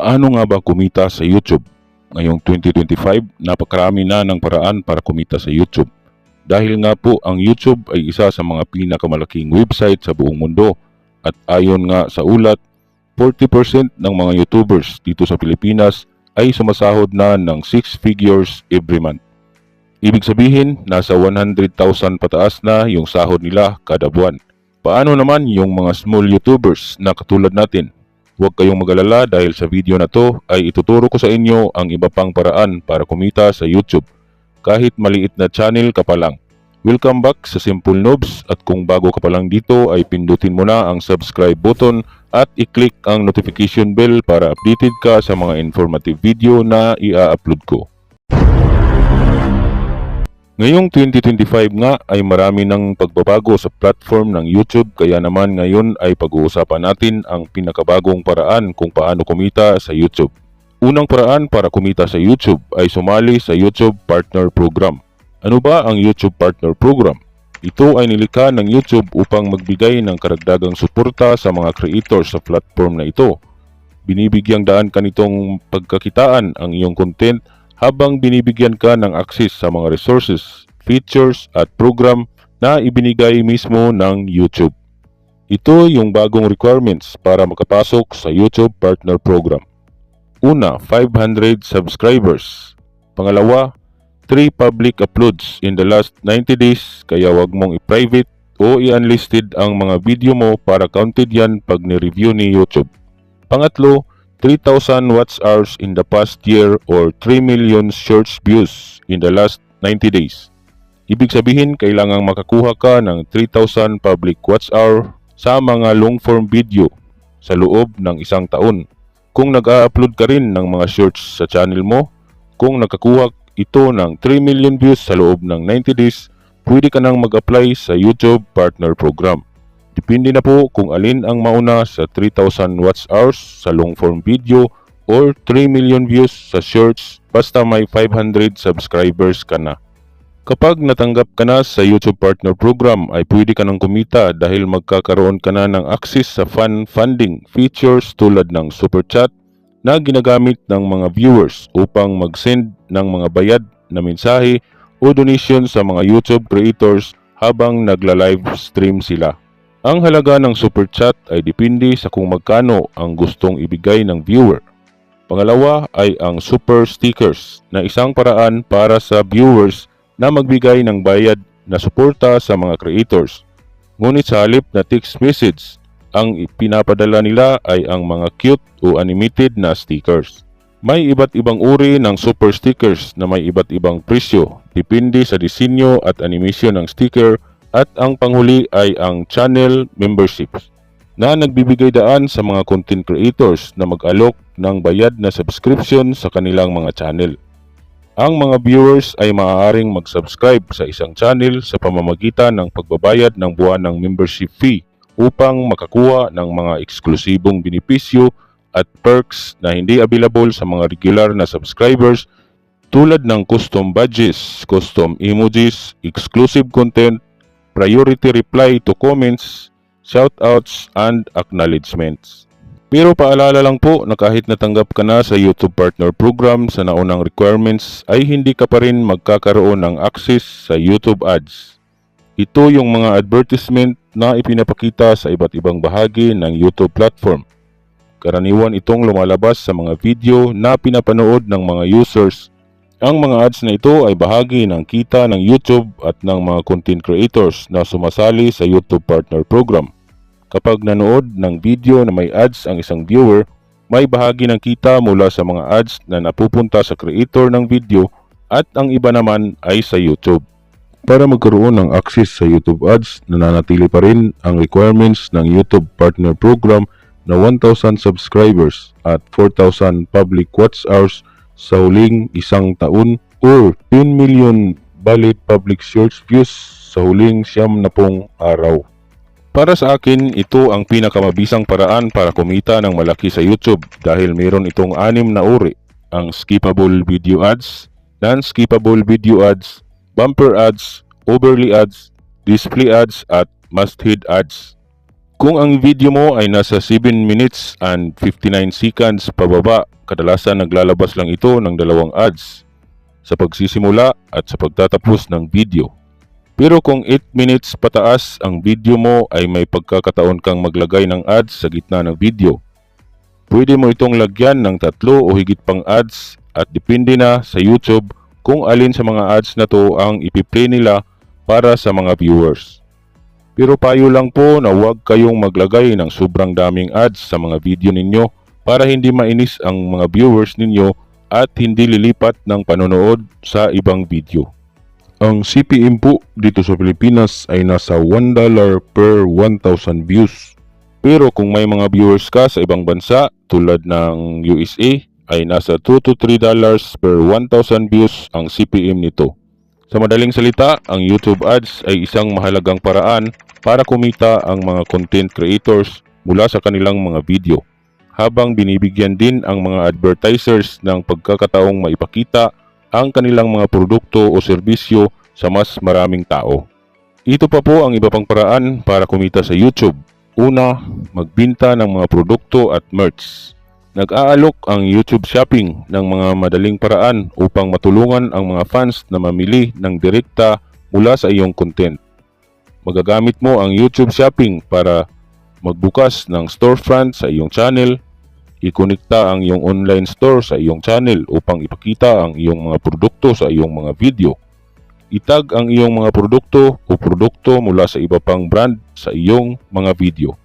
Paano nga ba kumita sa YouTube? Ngayong 2025, napakarami na ng paraan para kumita sa YouTube. Dahil nga po ang YouTube ay isa sa mga pinakamalaking website sa buong mundo at ayon nga sa ulat, 40% ng mga YouTubers dito sa Pilipinas ay sumasahod na ng 6 figures every month. Ibig sabihin, nasa 100,000 pataas na yung sahod nila kada buwan. Paano naman yung mga small YouTubers na katulad natin? Huwag kayong magalala dahil sa video na to ay ituturo ko sa inyo ang iba pang paraan para kumita sa YouTube kahit maliit na channel ka pa lang. Welcome back sa Simple Noobs at kung bago ka pa lang dito ay pindutin mo na ang subscribe button at i-click ang notification bell para updated ka sa mga informative video na i-upload ko. Ngayong 2025 nga ay marami ng pagbabago sa platform ng YouTube kaya naman ngayon ay pag-uusapan natin ang pinakabagong paraan kung paano kumita sa YouTube. Unang paraan para kumita sa YouTube ay sumali sa YouTube Partner Program. Ano ba ang YouTube Partner Program? Ito ay nilikha ng YouTube upang magbigay ng karagdagang suporta sa mga creators sa platform na ito. Binibigyang daan ka nitong pagkakitaan ang iyong content habang binibigyan ka ng access sa mga resources, features at program na ibinigay mismo ng YouTube. Ito yung bagong requirements para makapasok sa YouTube Partner Program. Una, 500 subscribers. Pangalawa, 3 public uploads in the last 90 days kaya wag mong i-private o i-unlisted ang mga video mo para counted yan pag ni-review ni YouTube. Pangatlo, 3,000 watch hours in the past year or 3 million search views in the last 90 days. Ibig sabihin, kailangang makakuha ka ng 3,000 public watch hour sa mga long-form video sa loob ng isang taon. Kung nag-a-upload ka rin ng mga shorts sa channel mo, kung nakakuha ito ng 3 million views sa loob ng 90 days, pwede ka nang mag-apply sa YouTube Partner Program. Depende na po kung alin ang mauna sa 3,000 watch hours sa long form video or 3 million views sa shorts basta may 500 subscribers ka na. Kapag natanggap ka na sa YouTube Partner Program ay pwede ka nang kumita dahil magkakaroon ka na ng access sa fan funding features tulad ng Super Chat na ginagamit ng mga viewers upang mag-send ng mga bayad na mensahe o donation sa mga YouTube creators habang nagla-live stream sila. Ang halaga ng super chat ay depende sa kung magkano ang gustong ibigay ng viewer. Pangalawa ay ang super stickers na isang paraan para sa viewers na magbigay ng bayad na suporta sa mga creators. Ngunit sa halip na text message, ang pinapadala nila ay ang mga cute o animated na stickers. May iba't ibang uri ng super stickers na may iba't ibang presyo, depende sa disenyo at animation ng sticker at ang panghuli ay ang channel memberships na nagbibigay daan sa mga content creators na mag-alok ng bayad na subscription sa kanilang mga channel. Ang mga viewers ay maaaring mag-subscribe sa isang channel sa pamamagitan ng pagbabayad ng buwan ng membership fee upang makakuha ng mga eksklusibong benepisyo at perks na hindi available sa mga regular na subscribers tulad ng custom badges, custom emojis, exclusive content, priority reply to comments, shoutouts, and acknowledgements. Pero paalala lang po na kahit natanggap ka na sa YouTube Partner Program sa naunang requirements ay hindi ka pa rin magkakaroon ng access sa YouTube ads. Ito yung mga advertisement na ipinapakita sa iba't ibang bahagi ng YouTube platform. Karaniwan itong lumalabas sa mga video na pinapanood ng mga users ang mga ads na ito ay bahagi ng kita ng YouTube at ng mga content creators na sumasali sa YouTube Partner Program. Kapag nanood ng video na may ads ang isang viewer, may bahagi ng kita mula sa mga ads na napupunta sa creator ng video at ang iba naman ay sa YouTube. Para magkaroon ng access sa YouTube ads, nananatili pa rin ang requirements ng YouTube Partner Program na 1,000 subscribers at 4,000 public watch hours sa huling isang taon or 10 million valid public search views sa huling siyam na pong araw. Para sa akin, ito ang pinakamabisang paraan para kumita ng malaki sa YouTube dahil mayroon itong anim na uri. Ang skippable video ads, non-skippable video ads, bumper ads, overlay ads, display ads at must-hit ads. Kung ang video mo ay nasa 7 minutes and 59 seconds pababa, kadalasan naglalabas lang ito ng dalawang ads sa pagsisimula at sa pagtatapos ng video. Pero kung 8 minutes pataas ang video mo ay may pagkakataon kang maglagay ng ads sa gitna ng video. Pwede mo itong lagyan ng tatlo o higit pang ads at depende na sa YouTube kung alin sa mga ads na to ang ipiplay nila para sa mga viewers. Pero payo lang po na huwag kayong maglagay ng sobrang daming ads sa mga video ninyo para hindi mainis ang mga viewers ninyo at hindi lilipat ng panonood sa ibang video. Ang CPM po dito sa Pilipinas ay nasa $1 per 1,000 views. Pero kung may mga viewers ka sa ibang bansa tulad ng USA ay nasa 2 to 3 dollars per 1,000 views ang CPM nito. Sa madaling salita, ang YouTube ads ay isang mahalagang paraan para kumita ang mga content creators mula sa kanilang mga video habang binibigyan din ang mga advertisers ng pagkakataong maipakita ang kanilang mga produkto o serbisyo sa mas maraming tao. Ito pa po ang iba pang paraan para kumita sa YouTube. Una, magbinta ng mga produkto at merch. Nag-aalok ang YouTube Shopping ng mga madaling paraan upang matulungan ang mga fans na mamili ng direkta mula sa iyong content. Magagamit mo ang YouTube Shopping para magbukas ng storefront sa iyong channel, ikonekta ang iyong online store sa iyong channel upang ipakita ang iyong mga produkto sa iyong mga video. Itag ang iyong mga produkto o produkto mula sa iba pang brand sa iyong mga video.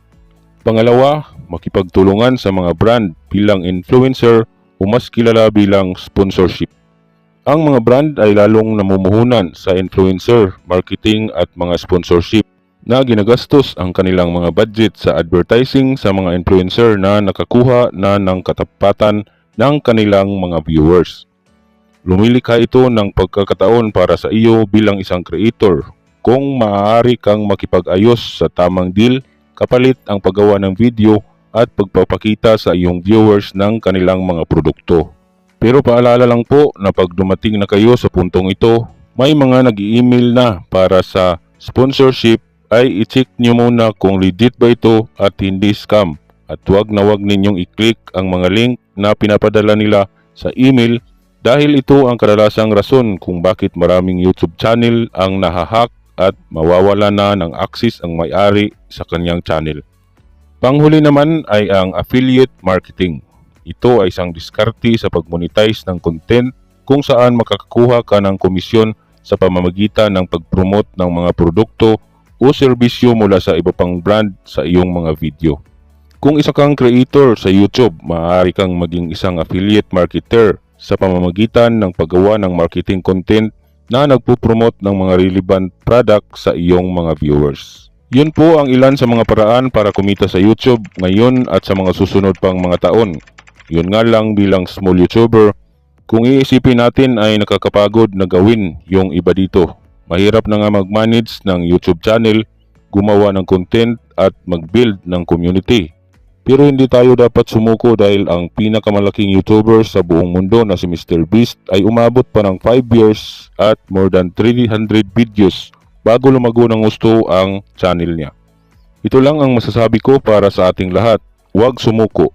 Pangalawa, makipagtulungan sa mga brand bilang influencer o mas kilala bilang sponsorship. Ang mga brand ay lalong namumuhunan sa influencer, marketing at mga sponsorship na ginagastos ang kanilang mga budget sa advertising sa mga influencer na nakakuha na ng katapatan ng kanilang mga viewers. Lumilikha ito ng pagkakataon para sa iyo bilang isang creator kung maaari kang makipag-ayos sa tamang deal kapalit ang paggawa ng video at pagpapakita sa iyong viewers ng kanilang mga produkto. Pero paalala lang po na pag dumating na kayo sa puntong ito, may mga nag-email na para sa sponsorship ay i-check nyo muna kung legit ba ito at hindi scam at huwag na huwag ninyong i-click ang mga link na pinapadala nila sa email dahil ito ang kadalasang rason kung bakit maraming YouTube channel ang nahahack at mawawala na ng access ang may-ari sa kanyang channel. Panghuli naman ay ang affiliate marketing. Ito ay isang diskarte sa pag-monetize ng content kung saan makakakuha ka ng komisyon sa pamamagitan ng pag-promote ng mga produkto o serbisyo mula sa iba pang brand sa iyong mga video. Kung isa kang creator sa YouTube, maaari kang maging isang affiliate marketer sa pamamagitan ng paggawa ng marketing content na nagpo-promote ng mga relevant product sa iyong mga viewers. Yun po ang ilan sa mga paraan para kumita sa YouTube ngayon at sa mga susunod pang mga taon. Yun nga lang bilang small YouTuber, kung iisipin natin ay nakakapagod na gawin yung iba dito. Mahirap na nga mag-manage ng YouTube channel, gumawa ng content at mag-build ng community. Pero hindi tayo dapat sumuko dahil ang pinakamalaking YouTuber sa buong mundo na si Mr. Beast ay umabot pa ng 5 years at more than 300 videos bago lumago ng gusto ang channel niya. Ito lang ang masasabi ko para sa ating lahat. Huwag sumuko.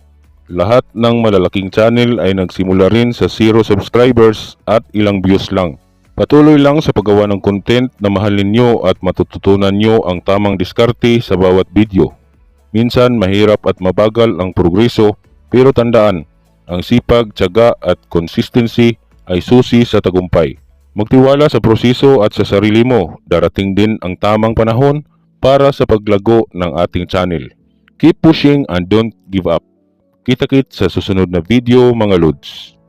Lahat ng malalaking channel ay nagsimula rin sa 0 subscribers at ilang views lang. Patuloy lang sa paggawa ng content na mahalin nyo at matututunan nyo ang tamang diskarte sa bawat video. Minsan mahirap at mabagal ang progreso pero tandaan, ang sipag, tiyaga at consistency ay susi sa tagumpay. Magtiwala sa proseso at sa sarili mo, darating din ang tamang panahon para sa paglago ng ating channel. Keep pushing and don't give up. Kita-kit sa susunod na video mga Lods.